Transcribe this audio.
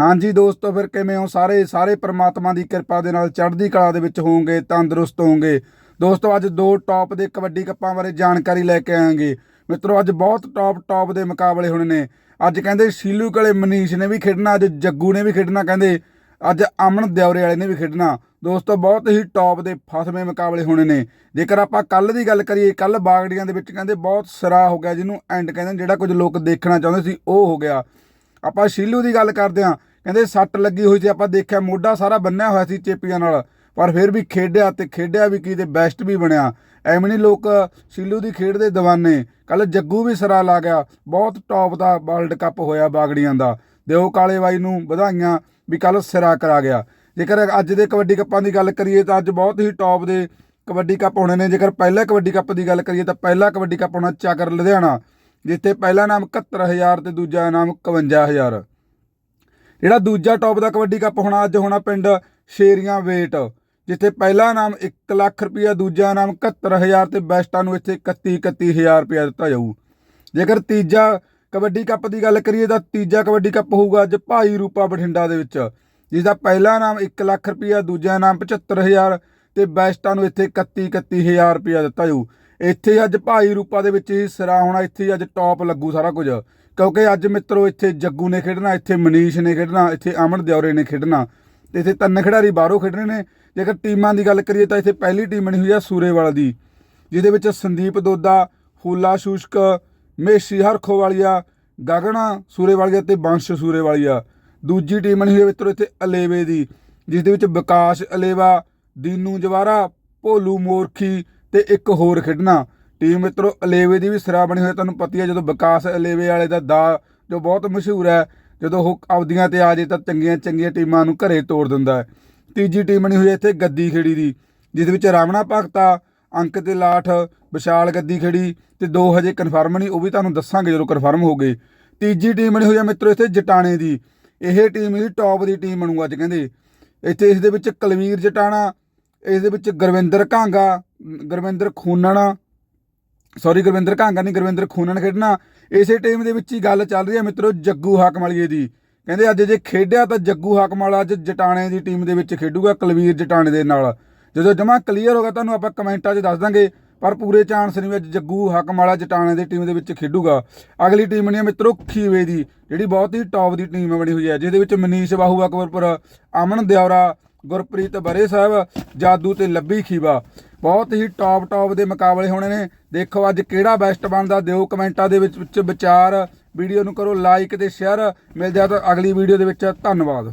ਹਾਂਜੀ ਦੋਸਤੋ, ਫਿਰ ਕਿਵੇਂ ਹੋ ਸਾਰੇ? ਸਾਰੇ ਪ੍ਰਮਾਤਮਾ ਦੀ ਕਿਰਪਾ ਦੇ ਨਾਲ ਚੜ੍ਹਦੀ ਕਲਾ ਦੇ ਵਿੱਚ ਹੋਵੋਗੇ, ਤੰਦਰੁਸਤ ਹੋਵੋਗੇ। ਦੋਸਤੋ, ਅੱਜ ਦੋ ਟੌਪ ਦੇ ਕਬੱਡੀ ਕੱਪਾਂ ਬਾਰੇ ਜਾਣਕਾਰੀ ਲੈ ਕੇ ਆਵਾਂਗੇ ਮਿੱਤਰੋ, ਅੱਜ ਬਹੁਤ ਟੌਪ ਟੌਪ ਦੇ ਮੁਕਾਬਲੇ ਹੋਣੇ ਨੇ। ਅੱਜ ਕਹਿੰਦੇ ਸ਼ੀਲੂ ਕਲੇ ਮਨੀਸ਼ ਨੇ ਵੀ ਖੇਡਣਾ, ਅੱਜ ਜੱਗੂ ਨੇ ਵੀ ਖੇਡਣਾ, ਕਹਿੰਦੇ ਅੱਜ ਅਮਨ ਦਿਉਰੇ ਵਾਲੇ ਨੇ ਵੀ ਖੇਡਣਾ। ਦੋਸਤੋ, ਬਹੁਤ ਹੀ ਟੌਪ ਦੇ ਫਸਵੇਂ ਮੁਕਾਬਲੇ ਹੋਣੇ ਨੇ। ਜੇਕਰ ਆਪਾਂ ਕੱਲ ਦੀ ਗੱਲ ਕਰੀਏ ਕੱਲ ਬਾਗੜੀਆਂ ਦੇ ਵਿੱਚ ਕਹਿੰਦੇ ਬਹੁਤ ਸਰਾ ਹੋ ਗਿਆ, ਜਿਹਨੂੰ ਐਂਡ ਕਹਿੰਦੇ ਜਿਹੜਾ ਕੁਝ ਲੋਕ ਦੇਖਣਾ ਚਾਹੁੰਦੇ ਸੀ, ਉਹ ਹੋ ਗਿਆ। ਆਪਾਂ ਸ਼ੀਲੂ ਦੀ ਗੱਲ ਕਰਦੇ ਹਾਂ। ਕਹਿੰਦੇ ਸੱਟ ਲੱਗੀ ਹੋਈ ਸੀ, ਆਪਾਂ ਦੇਖਿਆ ਮੋਢਾ ਸਾਰਾ ਬੰਨਿਆ ਹੋਇਆ ਸੀ ਚੇਪੀਆਂ ਨਾਲ, ਪਰ ਫਿਰ ਵੀ ਖੇਡਿਆ ਤੇ ਖੇਡਿਆ ਵੀ ਕੀ ਤੇ ਬੈਸਟ ਵੀ ਬਣਿਆ। ਐਵੇਂ ਨਹੀਂ ਲੋਕ ਸ਼ੀਲੂ ਦੀ ਖੇਡ ਦੇ دیਵਾਨੇ ਕੱਲ ਜੱਗੂ ਵੀ ਸਰਾ ਲਾ ਗਿਆ, ਬਹੁਤ ਟੌਪ ਦਾ ਵਰਲਡ ਕੱਪ ਹੋਇਆ ਬਾਗੜੀਆਂ ਦਾ। ਦਿਓ ਕਾਲੇ ਬਾਈ ਨੂੰ ਵਧਾਈਆਂ ਵੀ ਕੱਲ ਸਿਰਾ ਕਰਾ ਗਿਆ। ਜੇਕਰ ਅੱਜ ਦੇ ਕਬੱਡੀ ਕੱਪਾਂ ਦੀ ਗੱਲ ਕਰੀਏ ਤਾਂ ਅੱਜ ਬਹੁਤ ਹੀ ਟੌਪ ਦੇ ਕਬੱਡੀ ਕੱਪ ਹੋਣੇ ਨੇ, ਜੇਕਰ ਪਹਿਲਾ ਕਬੱਡੀ ਕੱਪ ਦੀ ਗੱਲ ਕਰੀਏ ਤਾਂ ਪਹਿਲਾ ਕਬੱਡੀ ਕੱਪ ਹੋਣਾ ਚਾਕਰ ਲੁਧਿਆਣਾ, ਜਿੱਥੇ ਪਹਿਲਾ ਨਾਮ 71000 ਤੇ ਦੂਜਾ ਨਾਮ 51000 ਜਿਹੜਾ ਦੂਜਾ ਟੌਪ ਦਾ ਕਬੱਡੀ ਕੱਪ ਹੋਣਾ ਅੱਜ ਹੋਣਾ ਪਿੰਡ ਸ਼ੇਰੀਆਂ ਵੇਟ, ਜਿੱਥੇ ਪਹਿਲਾ ਨਾਮ 1 ਲੱਖ ਰੁਪਇਆ ਦੂਜਾ ਨਾਮ 71000 ਤੇ ਬੈਸਟਾਂ ਨੂੰ ਇੱਥੇ 31 31000 ਰੁਪਇਆ ਦਿੱਤਾ ਜਾਊ। ਜੇਕਰ ਤੀਜਾ ਕਬੱਡੀ ਕੱਪ ਦੀ ਗੱਲ ਕਰੀਏ ਤਾਂ ਤੀਜਾ ਕਬੱਡੀ ਕੱਪ ਹੋਊਗਾ ਅੱਜ ਭਾਈ ਰੂਪਾ ਬਠਿੰਡਾ ਦੇ ਵਿੱਚ ਜਿਸ ਦਾ ਪਹਿਲਾ ਨਾਮ 1 ਲੱਖ ਰੁਪਇਆ ਦੂਜਾ ਨਾਮ 75000 ਤੇ ਬੈਸਟਾਂ ਨੂੰ ਇੱਥੇ 31 31000 ਰੁਪਇਆ ਦਿੱਤਾ ਜਾਊ। ਇੱਥੇ ਹੀ ਅੱਜ ਭਾਈ ਰੂਪਾ ਦੇ ਵਿੱਚ ਹੀ ਸਿਰਾ ਹੋਣਾ, ਇੱਥੇ ਹੀ ਅੱਜ ਟੌਪ ਲੱਗੂ ਸਾਰਾ ਕੁਝ। ਕਿਉਂਕਿ ਅੱਜ ਮਿੱਤਰੋ, ਇੱਥੇ ਜੱਗੂ ਨੇ ਖੇਡਣਾ, ਇੱਥੇ ਮਨੀਸ਼ ਨੇ ਖੇਡਣਾ, ਇੱਥੇ ਅਮਨ ਦਿਉਰੇ ਨੇ ਖੇਡਣਾ। ਤੇ ਇੱਥੇ ਤਿੰਨ ਖਿਡਾਰੀ ਬਾਹਰੋਂ ਖੇਡਣੇ ਨੇ। ਜੇਕਰ ਟੀਮਾਂ ਦੀ ਗੱਲ ਕਰੀਏ ਤਾਂ ਇੱਥੇ ਪਹਿਲੀ ਟੀਮ ਬਣੀ ਹੋਈ ਆ ਸੂਰੇਵਾਲਾ ਦੀ, ਜਿਹਦੇ ਵਿੱਚ ਸੰਦੀਪ ਦੋਦਾ ਫੂਲਾ ਸ਼ੂਸ਼ਕ, ਮੇਸ਼ੀ ਹਰਖੋਵਾਲੀਆ, ਗਗਨਾ ਸੂਰੇਵਾਲੀਆ ਤੇ ਬੰਸ਼ ਸੂਰੇਵਾਲੀਆ। ਦੂਜੀ ਟੀਮ ਬਣੀ ਹੋਈ ਹੈ ਮਿੱਤਰੋ ਇੱਥੇ ਅਲੇਵੇ ਦੀ, ਜਿਸ ਦੇ ਵਿੱਚ ਵਿਕਾਸ ਅਲੇਵਾ, ਦੀਨੂ ਜਵਾਰਾ, ਭੋਲੂ ਮੋਰਖੀ ਤੇ ਇੱਕ ਹੋਰ ਖੇਡਣਾ। ਟੀਮ ਮਿੱਤਰੋ, ਅਲੇਵੇ ਦੀ ਵੀ ਸਿਰਾ ਬਣੀ ਹੋਈ ਤੁਹਾਨੂੰ ਪਤੀ ਹੈ ਜਦੋਂ ਵਿਕਾਸ ਅਲੇਵੇ ਵਾਲੇ ਦਾ ਦਾ ਜੋ ਬਹੁਤ ਮਸ਼ਹੂਰ ਹੈ, ਜਦੋਂ ਉਹ ਆਪਦੀਆਂ ਤੇ ਆ ਜੇ ਤਾਂ ਚੰਗੀਆਂ ਚੰਗੀਆਂ ਟੀਮਾਂ ਨੂੰ ਘਰੇ ਤੋੜ ਦਿੰਦਾ ਹੈ। ਤੀਜੀ ਟੀਮ ਬਣੀ ਹੋਈ ਹੈ ਇੱਥੇ ਗੱਦੀ ਖੇੜੀ ਦੀ, ਜਿਸ ਵਿੱਚ ਰਾਮਣਾ ਭਗਤਾ, ਅੰਕ ਤੇ ਲਾਠ, ਵਿਸ਼ਾਲ ਗੱਦੀ ਖੇੜੀ ਤੇ ਦੋ ਹਜੇ ਕਨਫਰਮ ਨਹੀਂ, ਉਹ ਵੀ ਤੁਹਾਨੂੰ ਦੱਸਾਂਗੇ ਜਦੋਂ ਕਨਫਰਮ ਹੋ ਗਏ। ਤੀਜੀ ਟੀਮ ਬਣੀ ਹੋਈ ਹੈ ਮਿੱਤਰੋ ਇੱਥੇ ਜਟਾਣੇ ਦੀ, ਇਹ ਟੀਮ ਹੀ ਟੌਪ ਦੀ ਟੀਮ ਬਣੂ ਅੱਜ ਕਹਿੰਦੇ। ਇੱਥੇ ਇਸ ਦੇ ਵਿੱਚ ਕਲਵੀਰ ਜਟਾਣਾ, ਇਸ ਦੇ ਵਿੱਚ ਗੁਰਵਿੰਦਰ ਘਾਂਗਾ ਗੁਰਵਿੰਦਰ ਖੂਨਣਾ। ਸੌਰੀ ਗੁਰਵਿੰਦਰ ਘਾਂਗਾ ਨਹੀਂ, ਗੁਰਵਿੰਦਰ ਖੂਨਣ ਖੇਡਣਾ। ਇਸੇ ਟੀਮ ਦੇ ਵਿੱਚ ਹੀ ਗੱਲ ਚੱਲ ਰਹੀ ਹੈ ਮਿੱਤਰੋ ਜੱਗੂ ਹਾਕਮਾਲੀਏ ਦੀ। ਕਹਿੰਦੇ ਅੱਜ ਜੇ ਖੇਡਿਆ ਤਾਂ ਜੱਗੂ ਹਾਕਮਾਲਾ ਅੱਜ ਜਟਾਣੇ ਦੀ ਟੀਮ ਦੇ ਵਿੱਚ ਖੇਡੂਗਾ, ਕਲਵੀਰ ਜਟਾਣੇ ਦੇ ਨਾਲ। ਜਦੋਂ ਜਮਾ ਕਲੀਅਰ ਹੋਗਾ ਤੁਹਾਨੂੰ ਆਪਾਂ ਕਮੈਂਟਾਂ 'ਚ ਦੱਸ ਦਾਂਗੇ, ਪਰ ਪੂਰੇ ਚਾਂਸ ਨਹੀਂ ਵੀ ਅੱਜ ਜੱਗੂ ਹਾਕਮ ਜਟਾਣੇ ਦੀ ਟੀਮ ਦੇ ਵਿੱਚ ਖੇਡੂਗਾ। ਅਗਲੀ ਟੀਮ ਬਣੀ ਹੈ ਮਿੱਤਰੋ ਖੀਵੇ ਦੀ, ਜਿਹੜੀ ਬਹੁਤ ਹੀ ਟੌਪ ਦੀ ਟੀਮ ਬਣੀ ਹੋਈ ਹੈ, ਜਿਹਦੇ ਵਿੱਚ ਮਨੀਸ਼ ਬਾਹੂ ਅਕਬਰਪੁਰ, ਅਮਨ ਦਿਉਰਾ ਗੁਰਪ੍ਰੀਤ ਬਰੇ ਸਾਹਿਬ, ਜਾਦੂ ਤੇ ਲੱਭੀ ਖੀਵਾ। ਬਹੁਤ ਹੀ ਟੌਪ ਟੌਪ ਦੇ ਮੁਕਾਬਲੇ ਹੋਣੇ ਨੇ। ਦੇਖੋ ਅੱਜ ਕਿਹੜਾ ਬੈਸਟ ਬਣਦਾ, ਦਿਓ ਕਮੈਂਟਾਂ ਦੇ ਵਿੱਚ ਵਿੱਚ ਵਿਚਾਰ। ਵੀਡੀਓ ਨੂੰ ਕਰੋ ਲਾਈਕ ਤੇ ਸ਼ੇਅਰ ਮਿਲ ਜਾ ਤਾਂ ਅਗਲੀ ਵੀਡੀਓ ਦੇ ਵਿੱਚ। ਧੰਨਵਾਦ।